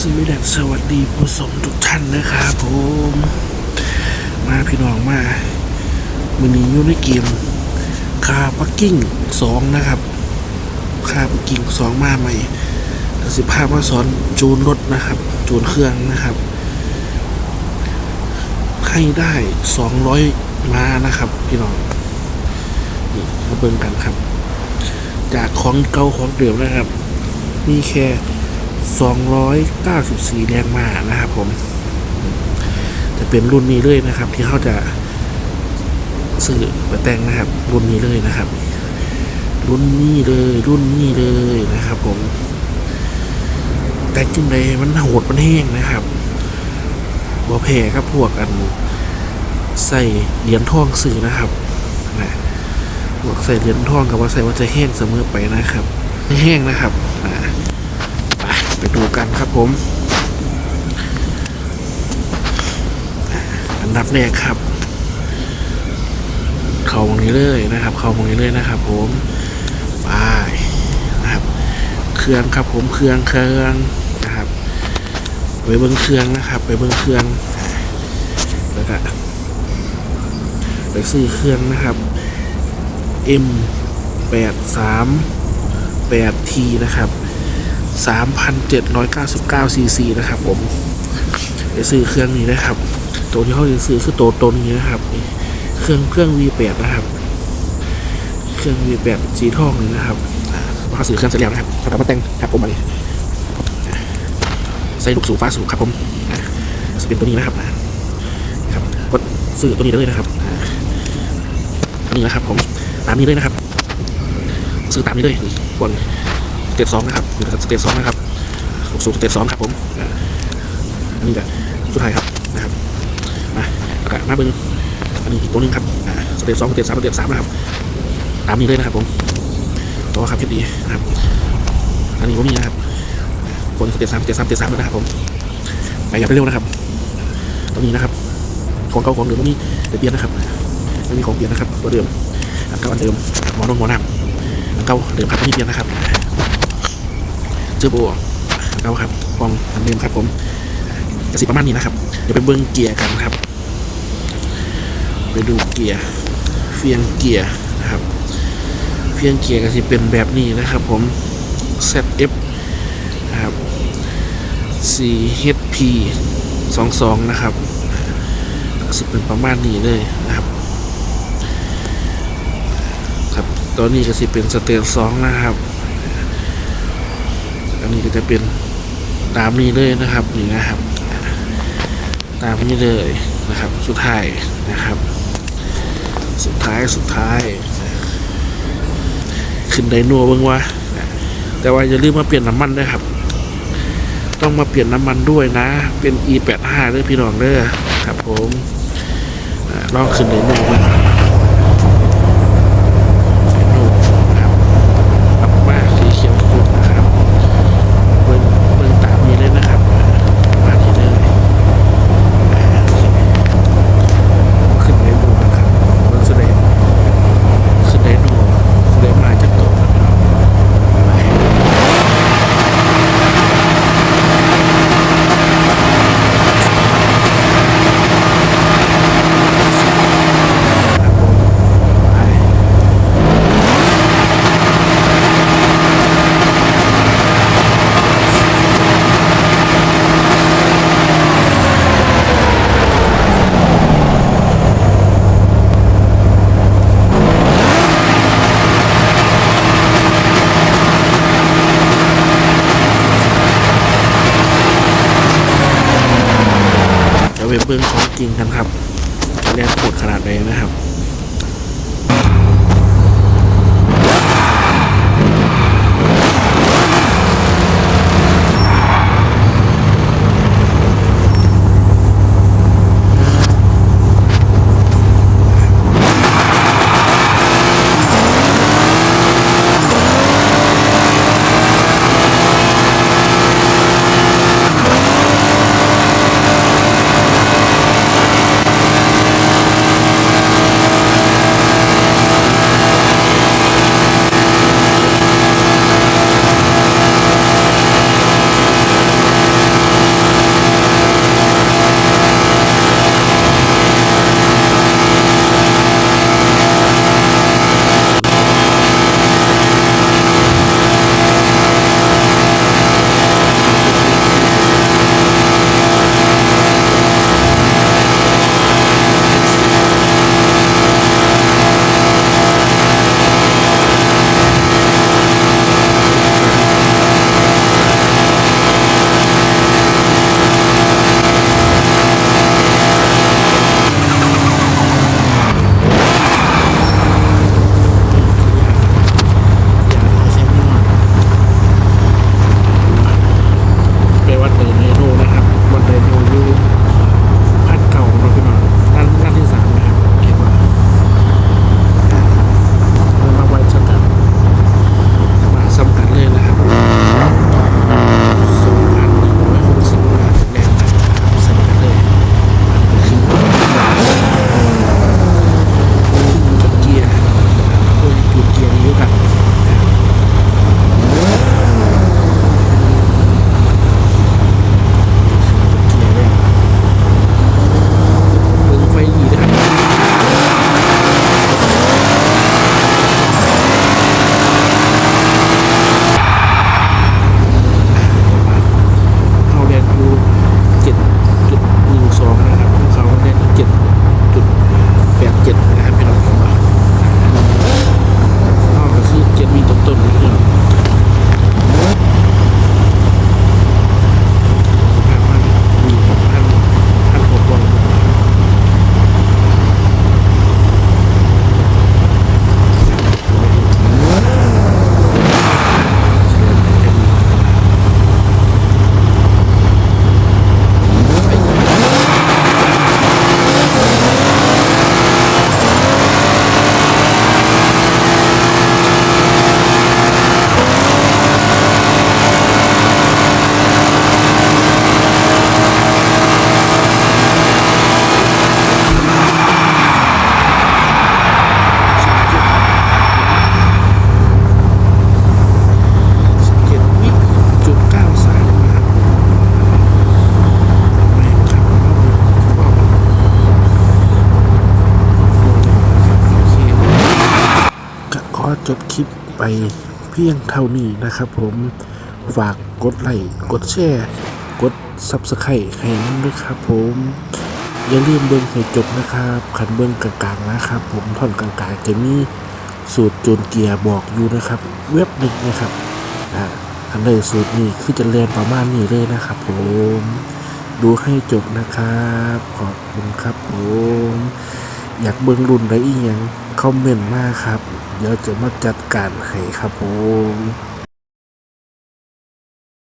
สวีดัสวัสดีผู้ชมทุกท่านนะครับผม มาพี่น้องมามือนี้อยู่ในเกมคาปักกิ้งสองนะครับคาปักกิ้งสองมาใหม่สิบห้ามาสอนจูนรถนะครับ จูนเครื่องนะครับ ให้ได้สองร้อยมานะครับ พี่น้องมาเบิ่งกันครับ จากของเก่าของเดิมนะครับ มีแค่ 294 แรงมานะครับผม จะเป็นรุ่นนี้เลยนะครับ ที่เขาจะซื้อมาแต่งนะครับ รุ่นนี้เลยนะครับ รุ่นนี้เลยรุ่นนี้เลยนะครับ ผม แต่งจึงเลยมันโหดมันแห้งนะครับบ่แพ้ครับพวกกันใส่เหรียญทองซื้อนะครับนะพวกใส่เหรียญทองกับว่าใส่ว่าจะแห้งเสมอไปนะครับแห้งนะครับอ่าไปไป ดูกันครับผม อันดับแรกครับ เข้าตรงนี้เลยนะครับ เข้าตรงนี้เลยนะครับ ผมไปนะครับ เครื่องครับผมเครื่องเครื่องนะครับ ไปเบิ้งเครื่องนะครับ ไปเบิ้งเครื่องแล้วก็ไปซื้อเครื่องนะครับ M 8 3 8 T นะครับ 3,799 ซีซีนะครับผมไปซื้อเครื่องนี้นะครับ ตัวที่เขาจะซื้อคือตัวตนนี้นะครับ เครื่องเครื่อง V8 นะครับ เครื่อง V8 สีทองนี่นะครับอ่าเขาซื้อเครื่องเสร็จแล้วนะครับเขาทำมาแต่งครับผมมาเลยใส่ลูกสูงฟ้าสูงครับผมอ่าจะเป็นตัวนี้นะครับนะครับกดซื้อตัวนี้ได้เลยนะครับอ่าอันนี้นะครับผมตามนี้เลยนะครับซื้อตามนี้เลยบน เตปสองนะครับอยู่สเตปสองนะครับสูงสเตปสองครับผมนนี้แบบสุดท้ายครับนะครับมาแล้วก็มาเบิ้งอันนี้อีกตัวหนึงครับสเตปสองสเตปสามสเตปสามนะครับตามนี้เลยนะครับผมตัวครับเทียบดีนะครับ อันนี้ผมมีนะครับคนสเตปสามสเตปสามสเตปสามนะครับผมไปอย่าไปเร็วนะครับตัวนี้นะครับ ของเก่าของเดิมก็มีแต่เปลี่ยนนะครับไม่มีของเปลี่ยนนะครับตัวเดิมอันเก่าอันเดิมหมอนงหมอน้ำอันเก่าเดิมครับไม่มีเปลี่ยนนะครับ เจอโบเราครับฟองอันเดิมครับผมกระสิประมาณนี้นะครับ เดี๋ยวไปเบิ้งเกียร์กันครับ ไปดูเกียร์เฟียงเกียร์นะครับ เฟียงเกียร์ก็จะเป็นแบบนี้นะครับผม ZF นะครับ CHP 22 นะครับก็จะเป็นประมาณนี้เลยนะครับครับตอนนี้ก็จะเป็นสเตจสองนะครับ อันนี้ก็จะเป็นตามนี้เลยนะครับนี่นะครับ ตามนี้เลยนะครับ สุดท้ายนะครับ สุดท้ายสุดท้าย ขึ้นไดโนเบิ้งว่าแต่ว่าอย่าลืมมาเปลี่ยนน้ำมันด้วยครับ ต้องมาเปลี่ยนน้ำมันด้วยนะ เป็น E85 ด้อพี่น้องเด้อครับผมลองขึ้นไดโนเบิ้งไดโน่นะครับปรับมาสีเขียวสุดนะครับ เบิ้งเบิ้งตามนี้เลยนะครับ มาที่เลยขึ้นได้ดูนะครับเบิ้งแสดงขึ้นได้ดูแสดงมาจากโต๊ะนะครับครับผมไป เดี๋ยวไปเบิ้งของจริงกันครับเรียกปวดขนาดไหนนะครับ ไปเพียงเท่านี้นะครับผมฝากกดไลค์กดแชร์กดซับสไครต์ให้ด้วยครับผม อย่าลืมเบิ่งให้จบนะครับขันเบิ่งกลางๆนะครับ ผมท่อนกลางๆจะมีสูตรโจนเกียร์บอกอยู่นะครับ เว็บหนึ่งนะครับอ่าอันเลยสูตรนี้คือจะเรียนประมาณนี้เลยนะครับ ผม ดูให้จบนะครับ ขอบคุณครับผม อยากเบิ่งรุ่นใดอีกย่าง คอมเมนต์มาครับ เดี๋ยวจะมาจัดการให้ครับผม